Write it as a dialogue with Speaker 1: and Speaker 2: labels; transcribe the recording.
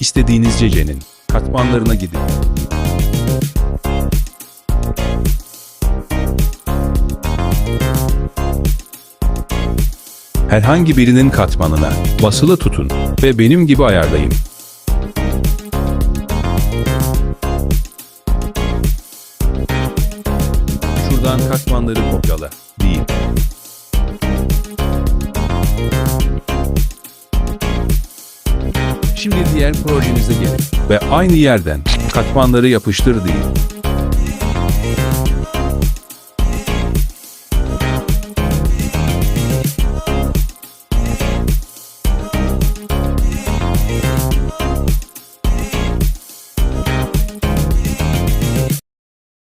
Speaker 1: istediğiniz cecenin katmanlarına gidin. Herhangi birinin katmanına basılı tutun ve benim gibi ayarlayın. Şuradan katmanları kopyala. Şimdi diğer projemize gelin ve aynı yerden katmanları yapıştır değil.